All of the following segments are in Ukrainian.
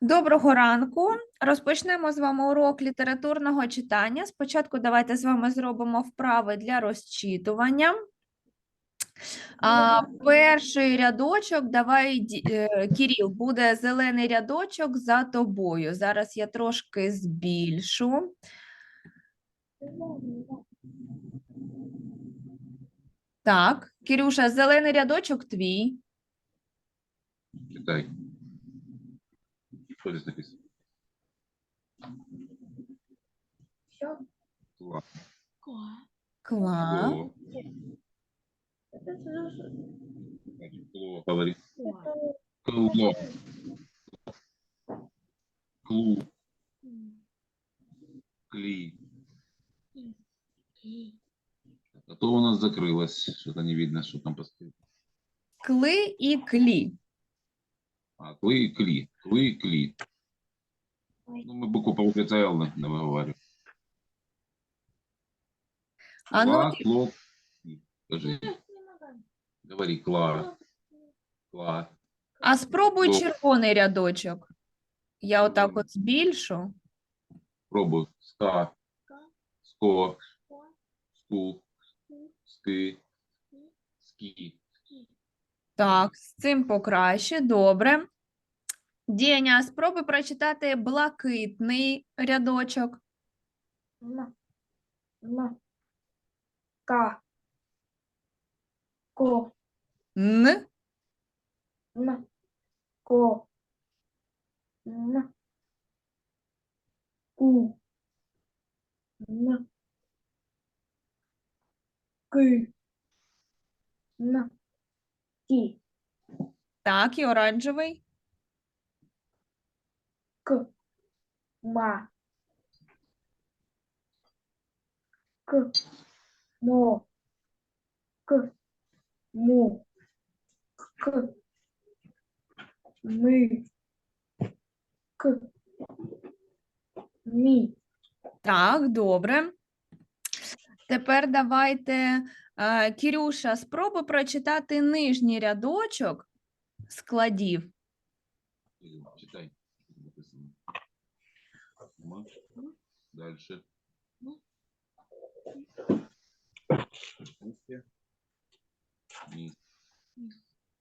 Доброго ранку. Розпочнемо з вами урок літературного читання. Спочатку давайте з вами зробимо вправи для розчитування. А, перший рядочок, давай, е, Кіріл, буде зелений рядочок за тобою. Зараз я трошки збільшу. Так, Кірюша, зелений рядочок твій. Читай. Что здесь написано? Все. Кла. Клас. Кло. Значит, Кло, говори. Кло. Клу. Кли. А то у нас закрылось. Что-то не видно, что там поставить. Кли і клі. А, клы и кли. Клы и кли. Ну, мы букву по букве Л не не выговариваем. А ну, Скажи. Говори, кла. Кла. А спробуй Добре. червоний рядочок. Я отак от збільшу. Пробуй. Ска. Ско. Ску. Ски. Ски. Так, з цим покраще, добре. Дєня, спробуй прочитати блакитний рядочок. Н. Н. К. Ко. Н. Н. Ко. Н. Ку. Н. Ки. Н. Ки. Так, і оранжевий. К. Ма. К. Мо. К. Му. К. Ми. К. Мі. Так, добре. Тепер давайте, е, Кірюша, спробуй прочитати нижній рядочок складів. Ма. Дальше.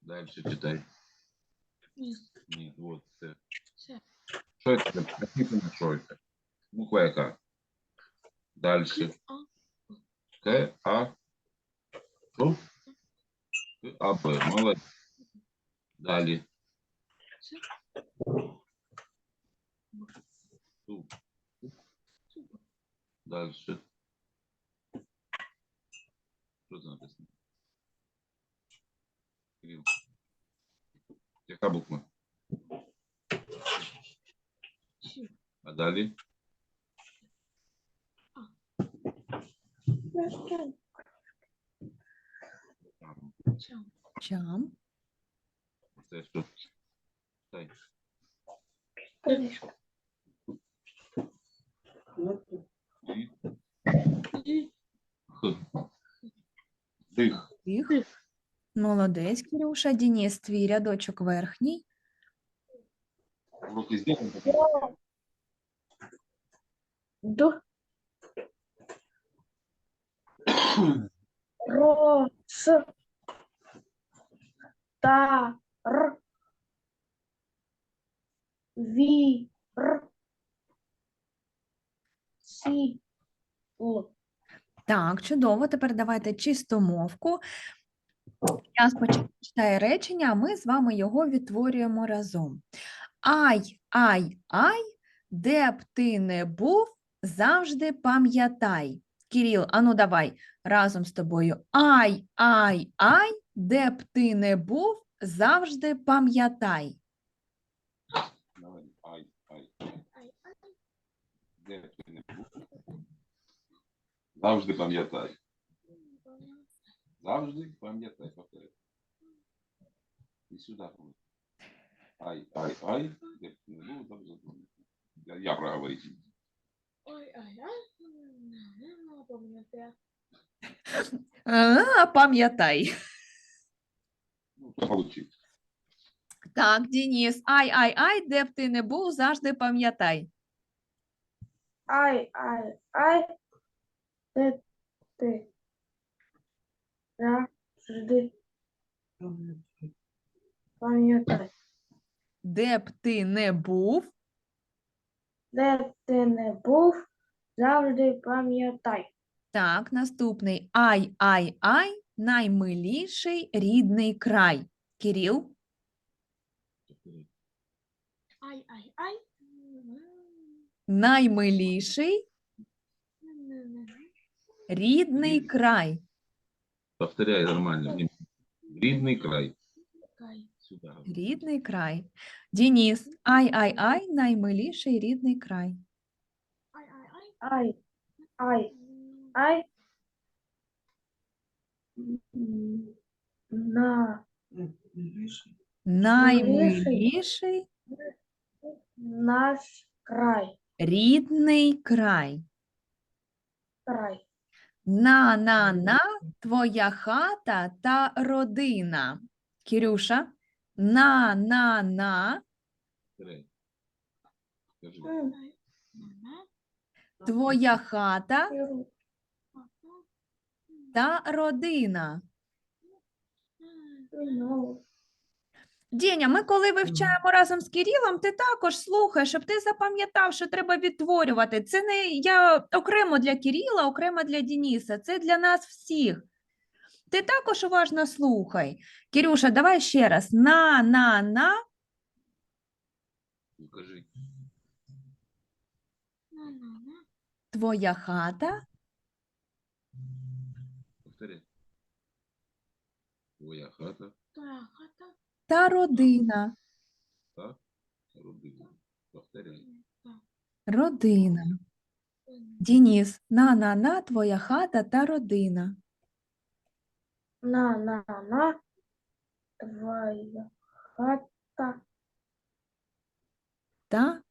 Дальше читай. Нет, вот. Все. Що це? Написано, що це? Буква яка? Дальше. К, А. Що? К, А, Б. Молодець. Далі. Су. Дальше. Що це написано? Кирил. Яка буква? А далі? Чам. Це що? Читай. І. Х. Дих. Їх. Молодець, Кірюша. Дініс, твій рядочок верхній. Руки сделаны. Д. Ро. С. Та. Р. Ві. Р. Сі. Л. Так, чудово. Тепер давайте чистомовку. Я спочатку читаю речення, а ми з вами його відтворюємо разом. Ай, ай, ай, де б ти не був, завжди пам'ятай. Кирил, ану давай разом з тобою. Ай, ай, ай, де б ти не був, завжди пам'ятай. Завжди пам'ятай. Завжди пам'ятай. Повтори. І сюди. повтори. Ай, ай, ай. Де б ти не був, завжди пам'ятай. Я, я проговорить. Ой, ай, ай. Не пам'ятаю. А, пам'ятай. Ну, получить. Так, Дініс, ай, ай, ай, де б ти не був, завжди пам'ятай. Ай, ай, ай. Де ти? Завжди пам'ятай. Де б ти не був, Де ти не був, завжди пам'ятай. Так, наступний. Ай, ай, ай, наймиліший рідний край. Кирил, Ай, ай, ай. наймиліший рідний край. Повторяй нормально. Рідний край. Сюди. говори. Рідний край. Дініс, ай, ай, ай, наймиліший рідний край. Ай, ай, ай. Ай. М, На Наймиліший наш край. Рідний край. Край. На, на, на, твоя хата та родина. Кирюша, на, на, на, твоя хата та родина. Дєня, ми коли вивчаємо разом з Кирилом, ти також слухай, щоб ти запам'ятав, що треба відтворювати. Це не я окремо для Кирила, окремо для Дениса. Це для нас всіх. Ти також уважно слухай. Кирюша, давай ще раз. На, на, на, Скажи. твоя хата Повторяй. Твоя хата та родина. та родина. Повторяй. Родина. Дініс, на, на, на, твоя хата та родина. на, на, на. Твоя хата Та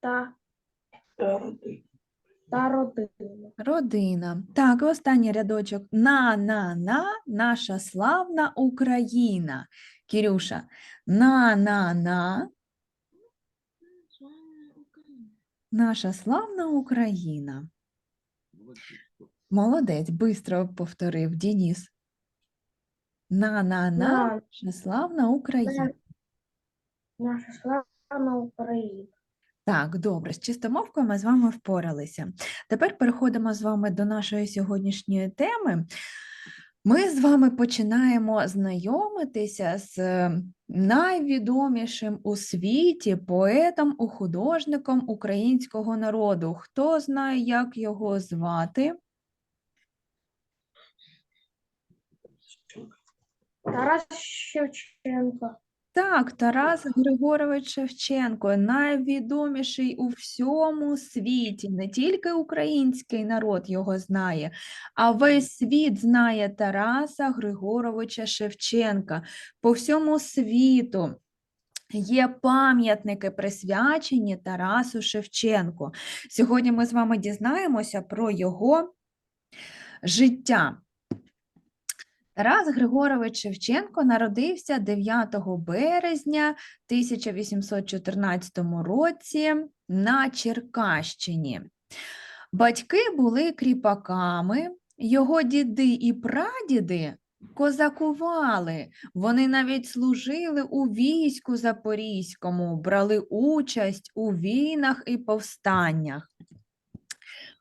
та та родина. Родина. Так, і останній рядочок. На, на, на, наша славна Україна. Кирюша. На, на, на, наша славна Україна. Молодець. Бистро повторив Дініс. На, на, На, наша славна Україна. наша славна Україна. Так, добре, з чистомовкою ми з вами впоралися. Тепер переходимо з вами до нашої сьогоднішньої теми. Ми з вами починаємо знайомитися з е, найвідомішим у світі поетом і художником українського народу. Хто знає, як його звати? Тарас Шевченко. Так, Тарас Григорович Шевченко, найвідоміший у всьому світі. Не тільки український народ його знає, а весь світ знає Тараса Григоровича Шевченка. По всьому світу є пам'ятники, присвячені Тарасу Шевченку. Сьогодні ми з вами дізнаємося про його життя. Тарас Григорович Шевченко народився 9 березня 1814 році на Черкащині. Батьки були кріпаками, його діди і прадіди козакували. Вони навіть служили у війську Запорізькому, брали участь у війнах і повстаннях.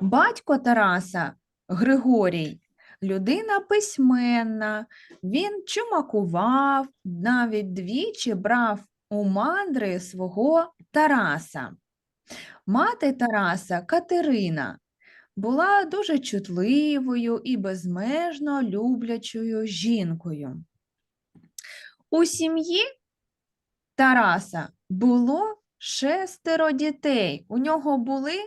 Батько Тараса Григорій людина письменна, він чумакував, навіть двічі брав у мандри свого Тараса. Мати Тараса Катерина була дуже чутливою і безмежно люблячою жінкою. У сім'ї Тараса було шестеро дітей. У нього були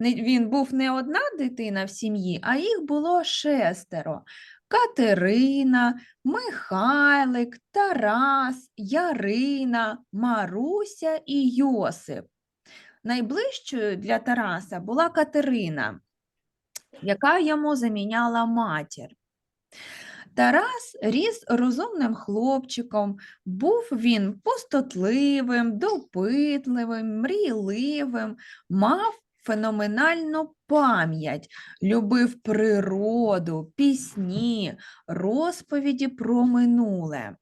він був не одна дитина в сім'ї, а їх було шестеро. Катерина, Михайлик, Тарас, Ярина, Маруся і Йосип. Найближчою для Тараса була Катерина, яка йому заміняла матір. Тарас ріс розумним хлопчиком, був він пустотливим, допитливим, мрійливим, мав феноменальну пам'ять, любив природу, пісні, розповіді про минуле.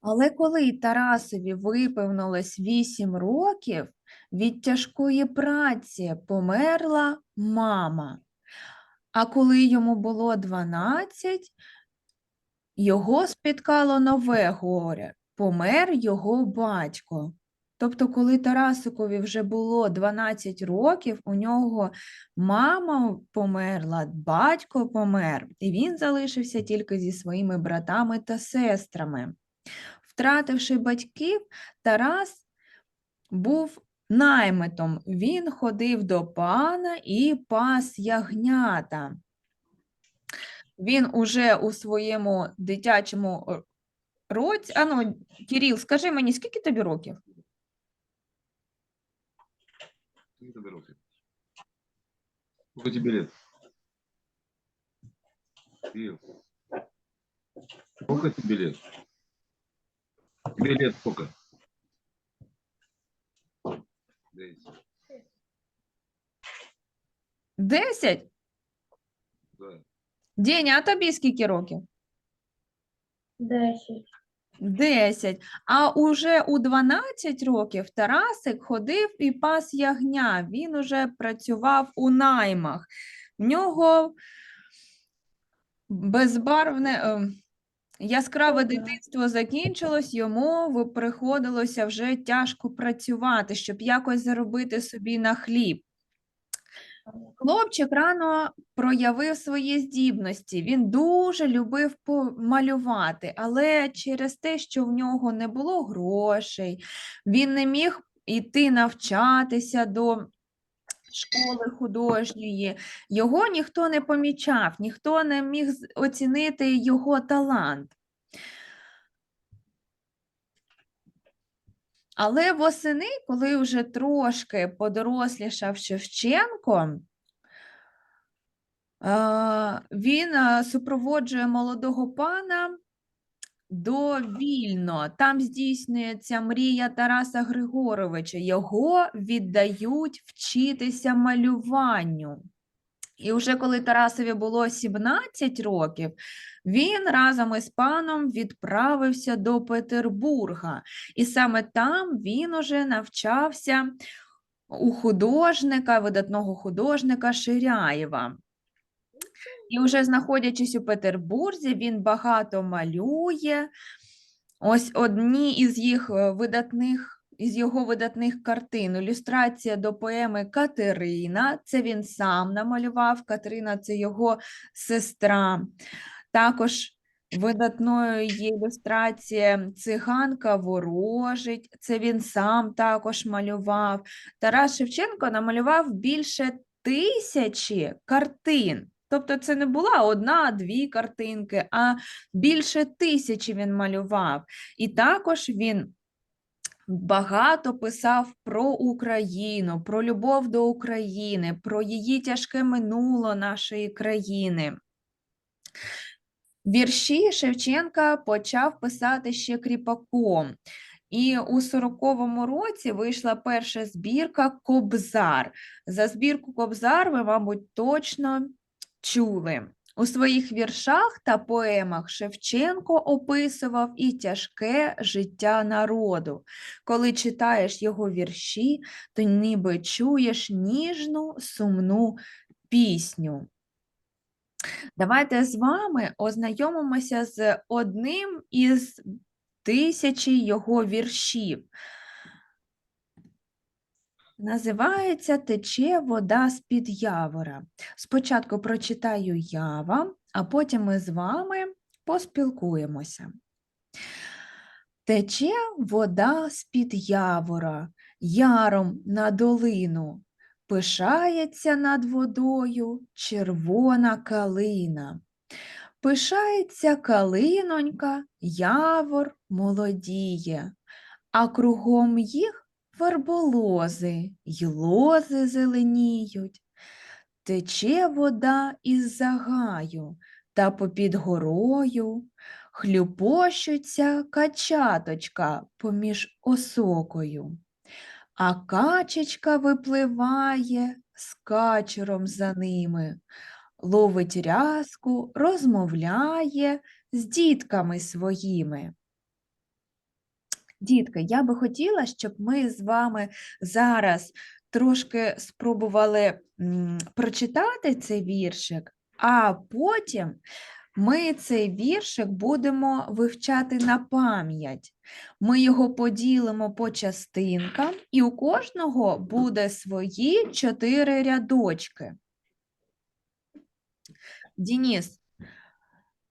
Але коли Тарасові виповнилось вісім років, від тяжкої праці померла мама. А коли йому було 12, його спіткало нове горе, помер його батько. Тобто, коли Тарасикові вже було 12 років, у нього мама померла, батько помер, і він залишився тільки зі своїми братами та сестрами. Втративши батьків, Тарас був наймитом. Він ходив до пана і пас ягнята. Він уже у своєму дитячому е, році. Ану, Кирил, скажи мені, скільки тобі років? Скільки тобі років? Скільки тобі лет? Кирилл. Сколько тебе лет? Тебе лет? Десять. Десять? Да. Деня, а тобі скільки років? Десять. Десять. А уже у 12 років Тарасик ходив і пас ягня. Він уже працював у наймах. В нього безбарвне, ем, яскраве дитинство закінчилось, йому приходилося вже тяжко працювати, щоб якось заробити собі на хліб. Хлопчик рано проявив свої здібності. Він дуже любив малювати, але через те, що в нього не було грошей, він не міг іти навчатися до школи художньої, його ніхто не помічав, ніхто не міг оцінити його талант. Але восени, коли вже трошки подорослішав Шевченко, він супроводжує молодого пана до Вільно. Там здійснюється мрія Тараса Григоровича. Його віддають вчитися малюванню. І вже коли Тарасові було 17 років, він разом із паном відправився до Петербурга. І саме там він уже навчався у художника, видатного художника Ширяєва. І вже знаходячись у Петербурзі, він багато малює. Ось одні із їх е, видатних. Із його видатних картин ілюстрація до поеми Катерина. Це він сам намалював. Катерина це його сестра. Також видатною є ілюстрація Циганка ворожить. Це він сам також малював. Тарас Шевченко намалював більше тисячі картин. Тобто це не була одна-дві картинки, а більше тисячі він малював. І також він багато писав про Україну, про любов до України, про її тяжке минуло нашої країни. Вірші Шевченка почав писати ще кріпаком. І у 40-му році вийшла перша збірка Кобзар. За збірку Кобзар ви, мабуть, точно чули. У своїх віршах та поемах Шевченко описував і тяжке життя народу. Коли читаєш його вірші, то ніби чуєш ніжну сумну пісню. Давайте з вами ознайомимося з одним із тисячі його віршів. Називається Тече вода з-під явора. Спочатку прочитаю я вам, а потім ми з вами поспілкуємося. Тече вода з-під явора, яром на долину, пишається над водою червона калина. Пишається калинонька, явор молодіє, а кругом їх верболози й лози зеленіють. Тече вода із загаю, та попід горою хлюпощуться качаточка поміж осокою. А качечка випливає з качером за ними, ловить рязку, розмовляє з дітками своїми. Дітки, я би хотіла, щоб ми з вами зараз трошки спробували прочитати цей віршик, а потім ми цей віршик будемо вивчати на пам'ять. Ми його поділимо по частинкам, і у кожного буде свої чотири рядочки. Дініс,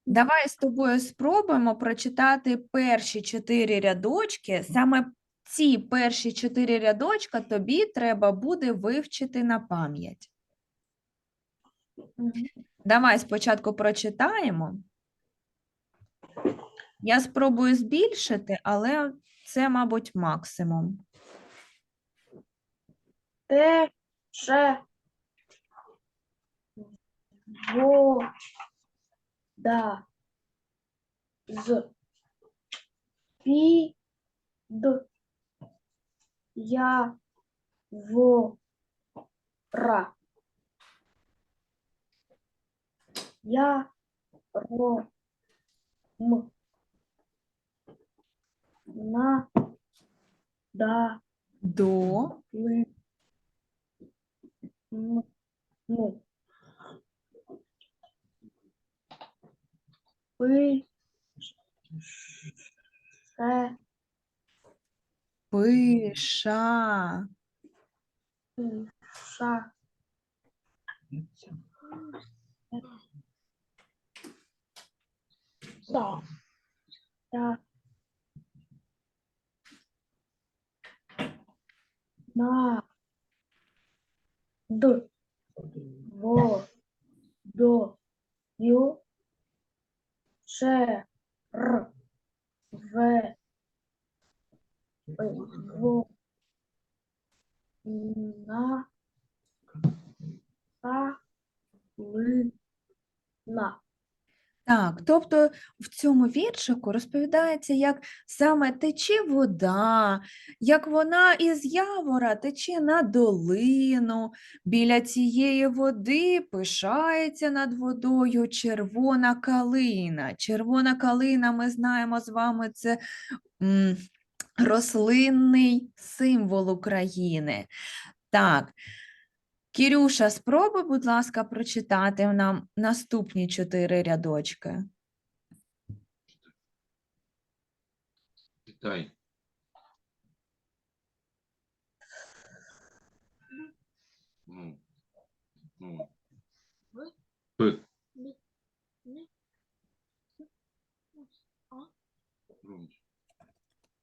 давай з тобою спробуємо прочитати перші чотири рядочки. Саме ці перші чотири рядочка тобі треба буде вивчити на пам'ять. Давай спочатку прочитаємо. Я спробую збільшити, але це, мабуть, максимум. Тече вода з. Під явора. Яром на. Да. До. Ли. М. Ну пи ше пиша. да да на. Д. Во. До. Ю ше р в в на та ли на Так, тобто в цьому віршику розповідається, як саме тече вода, як вона із явора тече на долину, біля цієї води пишається над водою червона калина. Червона калина, ми знаємо з вами, це рослинний символ України. Так. Кірюша, спробуй, будь ласка, прочитати нам наступні чотири рядочки. Читай. Ну. Ну. П.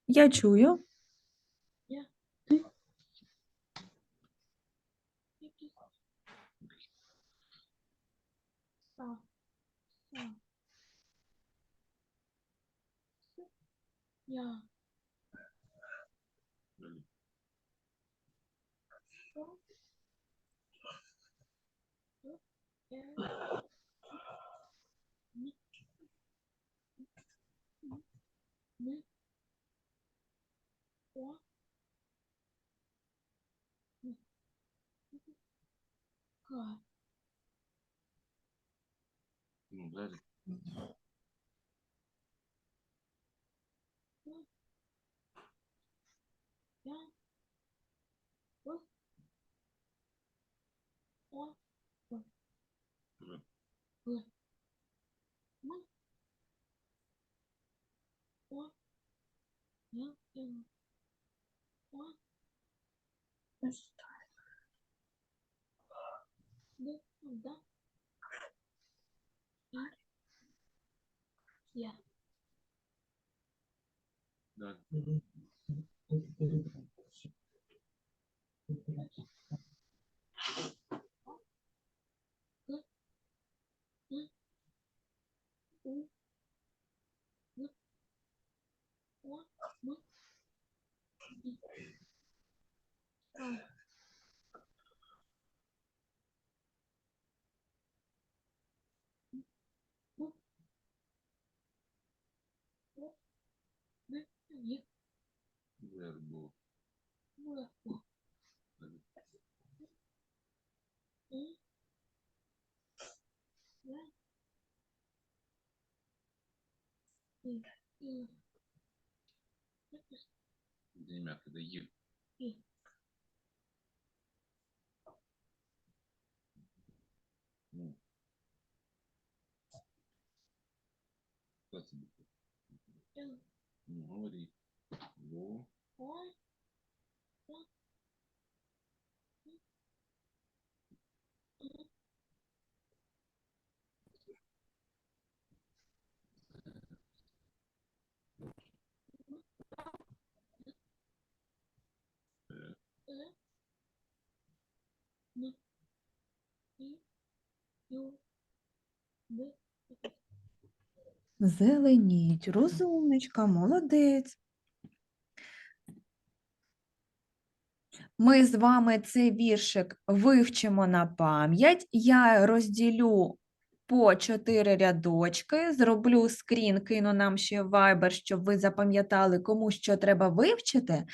Я чую. quá God. Não deve. Yeah, yeah. Далі. Р. Далі. Й. И. И. Ім'я кида Ю. І. Ну. Хто це буде? М. Ну, говори. Во. О. Е, Зеленіть, розумничка, молодець. Ми з вами цей віршик вивчимо на пам'ять. Я розділю по чотири рядочки, зроблю скрін, кину нам ще в Viber, щоб ви запам'ятали, кому що треба вивчити.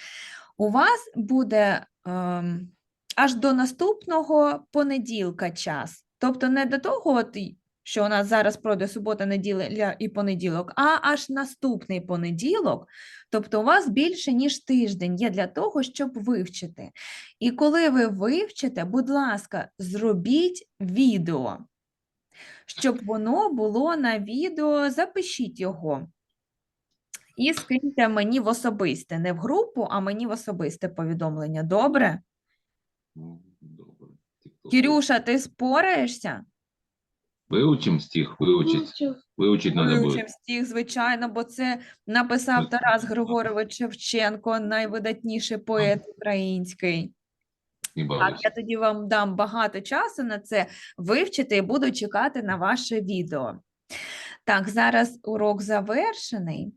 У вас буде ем, аж до наступного понеділка час. Тобто не до того, от, що у нас зараз пройде субота, неділя і понеділок, а аж наступний понеділок. Тобто у вас більше, ніж тиждень є для того, щоб вивчити. І коли ви вивчите, будь ласка, зробіть відео, щоб воно було на відео, запишіть його. І скиньте мені в особисте, не в групу, а мені в особисте повідомлення. Добре? Ну, добре. Кірюша, ти спораєшся? Вивчим стих, вивчить. Вивчить треба буде. Вивчим стих, звичайно, бо це написав Тарас. Григорович Шевченко, найвидатніший поет український. Не Так, я тоді вам дам багато часу на це вивчити і буду чекати на ваше відео. Так, зараз урок завершений.